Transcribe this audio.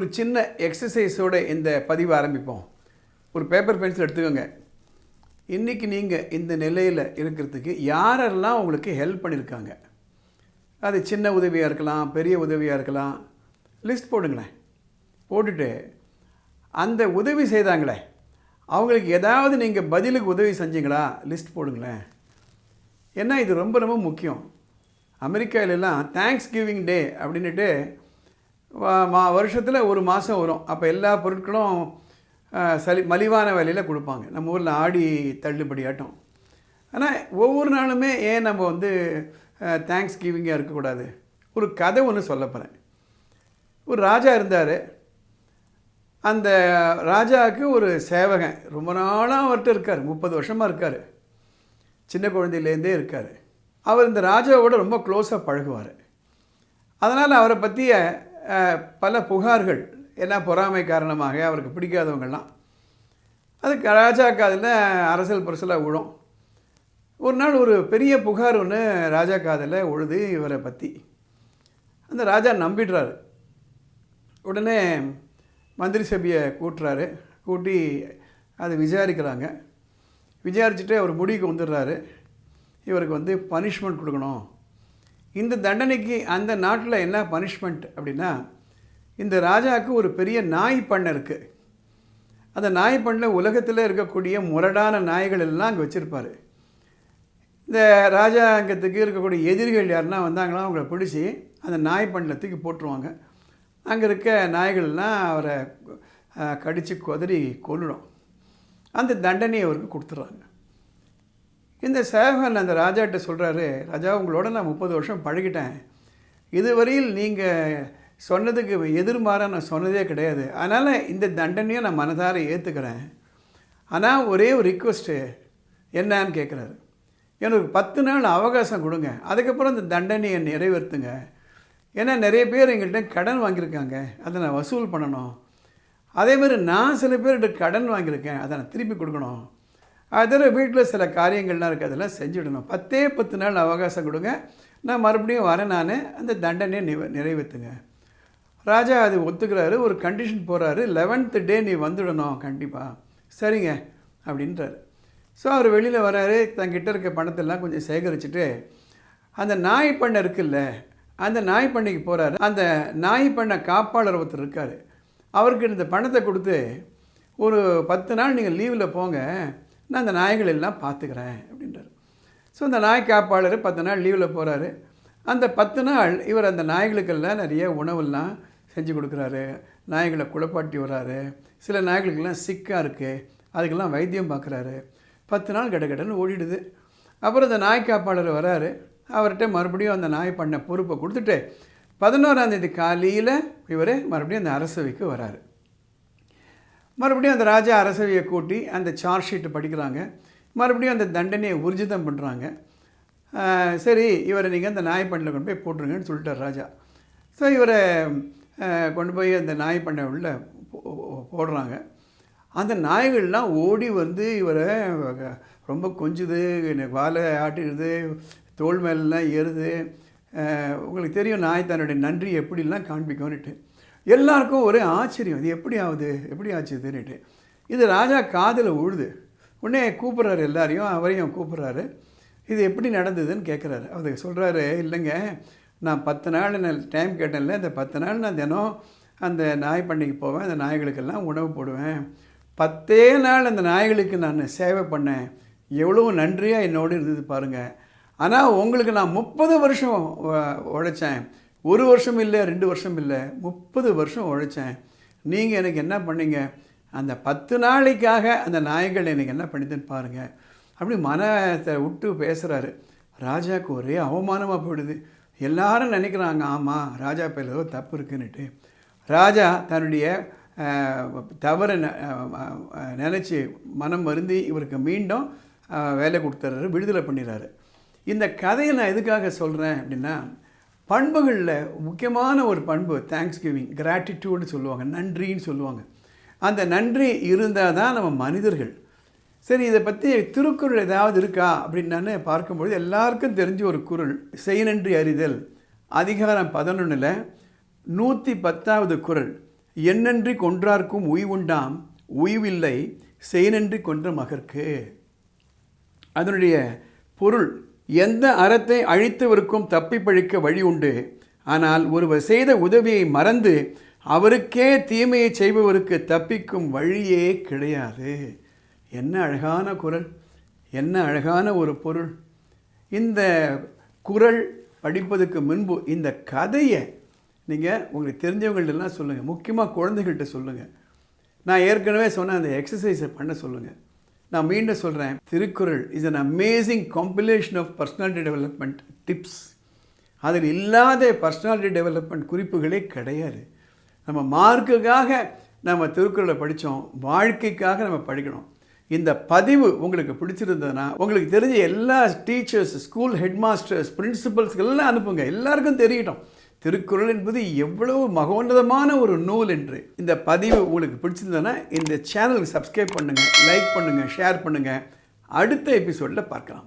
ஒரு சின்ன எக்ஸசைஸோட இந்த பதிவை ஆரம்பிப்போம். ஒரு பேப்பர் பென்சில் எடுத்துக்கோங்க. இன்றைக்கி நீங்கள் இந்த நிலையில் இருக்கிறதுக்கு யாரெல்லாம் உங்களுக்கு ஹெல்ப் பண்ணியிருக்காங்க அது சின்ன உதவியாக இருக்கலாம் பெரிய உதவியாக இருக்கலாம். லிஸ்ட் போடுங்களேன். போட்டுட்டு அந்த உதவி செய்தாங்களே அவங்களுக்கு ஏதாவது நீங்கள் பதிலுக்கு உதவி செஞ்சீங்களா? லிஸ்ட் போடுங்களேன். ஏன்னா இது ரொம்ப ரொம்ப முக்கியம். அமெரிக்காவிலலாம் தேங்க்ஸ் கிவிங் டே அப்படின்ட்டு மா வருஷத்தில் ஒரு மாதம் வரும். அப்போ எல்லா பொருட்களும் சளி மலிவான விலையில் கொடுப்பாங்க. நம்ம ஊரில் ஆடி தள்ளுபடி ஆட்டம். ஆனால் ஒவ்வொரு நாளுமே ஏன் நம்ம வந்து தேங்க்ஸ் கிவிங்காக இருக்கக்கூடாது? ஒரு கதை ஒன்று சொல்ல போகிறேன் ஒரு ராஜா இருந்தார். அந்த ராஜாவுக்கு ஒரு சேவகன். ரொம்ப நாளாக அவர்கிட்ட இருக்கார். முப்பது வருஷமாக இருக்கார். சின்ன குழந்தையிலேருந்தே இருக்கார். அவர் இந்த ராஜாவோட ரொம்ப க்ளோஸாக பழகுவார். அதனால் அவரை பற்றிய பல புகார்கள் என்ன பொறாமை காரணமாக அவருக்கு பிடிக்காதவங்கள்லாம். அதுக்கு ராஜா காதில் அரசியல் பரிசலாக விழும். ஒரு நாள் ஒரு பெரிய புகார் ஒன்று ராஜா காதில் உழுது இவரை பற்றி அந்த ராஜா நம்பிடுறாரு. உடனே மந்திரி சபையை கூட்டுறாரு. கூட்டி அதை விசாரிக்கிறாங்க. விசாரிச்சுட்டு அவர் முடிவுக்கு வந்துடுறாரு. இவருக்கு வந்து பனிஷ்மெண்ட் கொடுக்கணும். இந்த தண்டனைக்கு அந்த நாட்டில் என்ன பனிஷ்மெண்ட் அப்படின்னா இந்த ராஜாவுக்கு ஒரு பெரிய நாய் பண்ணை இருக்குது அந்த நாய் பண்ணை உலகத்தில் இருக்கக்கூடிய முரடான நாய்கள் எல்லாம் அங்கே வச்சுருப்பார். இந்த ராஜாங்கத்துக்கு இருக்கக்கூடிய எதிரிகள் யாருன்னா வந்தாங்களோ அவங்கள பிடிச்சி அந்த நாய் பண்ணையில் தூக்கி போட்டுருவாங்க. அங்கே இருக்க நாய்கள்லாம் அவரை கடித்து கொதறி கொல்லிடும் அந்த தண்டனையை அவருக்கு கொடுத்துட்றாங்க. இந்த சேவகன் அந்த ராஜாட்ட சொல்கிறாரு ராஜா உங்களோட நான் முப்பது வருஷம் பழகிட்டேன். இதுவரையில் நீங்கள் சொன்னதுக்கு எதிர்மாறாக நான் சொன்னதே கிடையாது. அதனால் இந்த தண்டனையை நான் மனதார ஏற்றுக்கிறேன் ஆனால் ஒரே ஒரு ரிக்வஸ்ட்டு என்னன்னு கேட்குறாரு எனக்கு பத்து நாள் அவகாசம் கொடுங்க. அதுக்கப்புறம் இந்த தண்டனையை நிறைவேற்றுங்க ஏன்னா நிறைய பேர் எங்கள்கிட்ட கடன் வாங்கியிருக்காங்க. அதை நான் வசூல் பண்ணணும். அதேமாதிரி நான் சில பேர்கிட்ட கடன் வாங்கியிருக்கேன். அதை நான் திருப்பி கொடுக்கணும். அதில் வீட்டில் சில காரியங்கள்லாம் இருக்குது அதெல்லாம் செஞ்சுடணும். பத்தே பத்து நாள் அவகாசம் கொடுங்க. நான் மறுபடியும் வரேன் நான். அந்த தண்டனையை நிவ நிறைவேற்றுங்க ராஜா அது ஒத்துக்கிறாரு. ஒரு கண்டிஷன் போகிறாரு லெவன்த்து டே நீ வந்துடணும். கண்டிப்பாக சரிங்க. அப்படின்றாரு. ஸோ அவர் வெளியில் வராரு. தங்கிட்ட இருக்க பணத்தெல்லாம் கொஞ்சம் சேகரிச்சுட்டு அந்த நாய் பண்ணை இருக்குல்ல அந்த நாய் பண்ணைக்கு போகிறாரு அந்த நாய் பண்ணை காப்பாளர் ஒருத்தர் இருக்கார். அவருக்கு இந்த பணத்தை கொடுத்து ஒரு பத்து நாள் நீங்கள் லீவில் போங்க. நான் அந்த நாய்கள் எல்லாம் பார்த்துக்கிறேன் அப்படின்றாரு. ஸோ அந்த நாய் காப்பாளர் பத்து நாள் லீவில் போகிறாரு அந்த பத்து நாள் இவர் அந்த நாய்களுக்கெல்லாம் நிறைய உணவெல்லாம் செஞ்சு கொடுக்குறாரு. நாய்களை குழப்பாட்டி வர்றாரு சில நாய்களுக்கெல்லாம் சிக்காக இருக்குது அதுக்கெல்லாம் வைத்தியம் பார்க்குறாரு. பத்து நாள் கட கடன்னு ஓடிடுது. அப்புறம் அந்த நாய் காப்பாளர் வராரு. அவர்கிட்ட மறுபடியும் அந்த நாய் பண்ண பொறுப்பை கொடுத்துட்டு பதினோராந்தேதி காலையில் இவர் மறுபடியும் அந்த அரசவைக்கு வராரு. மறுபடியும் அந்த ராஜா அரசவையை கூட்டி அந்த சார்ஜ் ஷீட்டை படிக்கிறாங்க. மறுபடியும் அந்த தண்டனையை ஊர்ஜிதம் பண்ணுறாங்க சரி இவரை நீங்கள் அந்த நாயபண்டையில் கொண்டு போய் போட்டுருங்கன்னு சொல்லிட்டார் ராஜா. ஸோ இவரை கொண்டு போய் அந்த நாய் பண்ணை உள்ள போ- போடுறாங்க. அந்த நாய்கள்லாம் ஓடி வந்து இவரை ரொம்ப கொஞ்சுது வாழை ஆட்டிடுது தோல் மேலெலாம் ஏறுது. உங்களுக்கு தெரியும் நாய் தன்னுடைய நன்றி எப்படிலாம் காண்பிக்கும்னுட்டு. எல்லாருக்கும் ஒரே ஆச்சரியம். இது எப்படி ஆகுது எப்படி ஆச்சு இதுன்னுட்டு. இது ராஜா காதில் உழுது உடனே கூப்பிட்றாரு எல்லாரையும் அவரையும் கூப்பிட்றாரு. இது எப்படி நடந்ததுன்னு கேட்குறாரு அவர் சொல்கிறாரு இல்லைங்க நான் பத்து நாள் நான் டைம் கேட்டேன்ல இந்த பத்து நாள் நான் தினம் அந்த நாய் பண்ணைக்கு போவேன் அந்த நாய்களுக்கெல்லாம் உணவு போடுவேன். பத்தே நாள் அந்த நாய்களுக்கு நான் சேவை பண்ணேன். எவ்வளோ நன்றியாக என்னோடு இருந்தது பாருங்கள் ஆனால் உங்களுக்கு நான் முப்பது வருஷம் உழைச்சேன். ஒரு வருஷம் இல்லை ரெண்டு வருஷம் இல்லை முப்பது வருஷம் உழைச்சேன். நீங்கள் எனக்கு என்ன பண்ணீங்க? அந்த பத்து நாளைக்காக அந்த நாய்கள் எனக்கு என்ன பண்ணிதுன்னு பாருங்கள் அப்படி மனத்தை விட்டு பேசுகிறாரு ராஜாவுக்கு ஒரே அவமானமாக போயிடுது. எல்லாரும் நினைக்கிறாங்க ஆமாம் ராஜா பேர் ஏதோ தப்பு இருக்குன்னுட்டு. ராஜா தன்னுடைய தவறை நினச்சி மனம் வருந்தி இவருக்கு மீண்டும் வேலை கொடுத்துட்றாரு விடுதலை பண்ணிடுறாரு. இந்த கதையை நான் எதுக்காக சொல்கிறேன் அப்படின்னா பண்புகளில் முக்கியமான ஒரு பண்பு தேங்க்ஸ் கிவிங் கிராட்டிடியூட்னு சொல்லுவாங்க நன்றின்னு சொல்லுவாங்க. அந்த நன்றி இருந்தால் தான் நம்ம மனிதர்கள். சரி இதை பற்றி திருக்குறள் ஏதாவது இருக்கா அப்படின்னு நான் பார்க்கும்பொழுது எல்லாருக்கும் தெரிஞ்ச ஒரு குறள் செய்நன்றி அறிதல். அதிகாரம் பதினொன்றில் நூற்றி பத்தாவது குறள் என்னன்றி கொன்றார்க்கும் உய்வுண்டாம் உய்வில்லை செய்நன்றி கொன்ற மகற்கு. அதனுடைய பொருள் எந்த அறத்தை அழித்தவருக்கும் தப்பி பழிக்க வழி உண்டு. ஆனால் ஒருவர் செய்த உதவியை மறந்து அவருக்கே தீமையை செய்பவருக்கு தப்பிக்கும் வழியே கிடையாது. என்ன அழகான குரல் என்ன அழகான ஒரு பொருள். இந்த குரல் படிப்பதற்கு முன்பு இந்த கதையை நீங்கள் உங்களுக்கு தெரிஞ்சவங்கள்டெல்லாம் சொல்லுங்கள் முக்கியமாக குழந்தைகள்கிட்ட சொல்லுங்கள் நான் ஏற்கனவே சொன்ன அந்த எக்ஸசைஸை பண்ண சொல்லுங்கள் நான் மீண்டும் சொல்கிறேன் Thirukkural is an amazing compilation of personality development tips அதில் இல்லாத பர்சனாலிட்டி டெவலப்மெண்ட் குறிப்புகளே கிடையாது. நம்ம மார்க்குக்காக நம்ம திருக்குறளை படித்தோம் வாழ்க்கைக்காக நம்ம படிக்கணும். இந்த பதிவு உங்களுக்கு பிடிச்சிருந்ததுன்னா உங்களுக்கு தெரிஞ்ச எல்லா டீச்சர்ஸ் ஸ்கூல் ஹெட் மாஸ்டர்ஸ் பிரின்சிபல்ஸ்க்கு எல்லாம் அனுப்புங்க. எல்லாருக்கும் தெரியட்டும் திருக்குறள் என்பது எவ்வளவு மகோன்னதமான ஒரு நூல் என்று இந்த பதிவு உங்களுக்கு பிடிச்சிருந்ததுன்னா இந்த சேனலுக்கு சப்ஸ்கிரைப் பண்ணுங்கள் லைக் பண்ணுங்கள் ஷேர் பண்ணுங்கள் அடுத்த எபிசோடில் பார்க்கலாம்.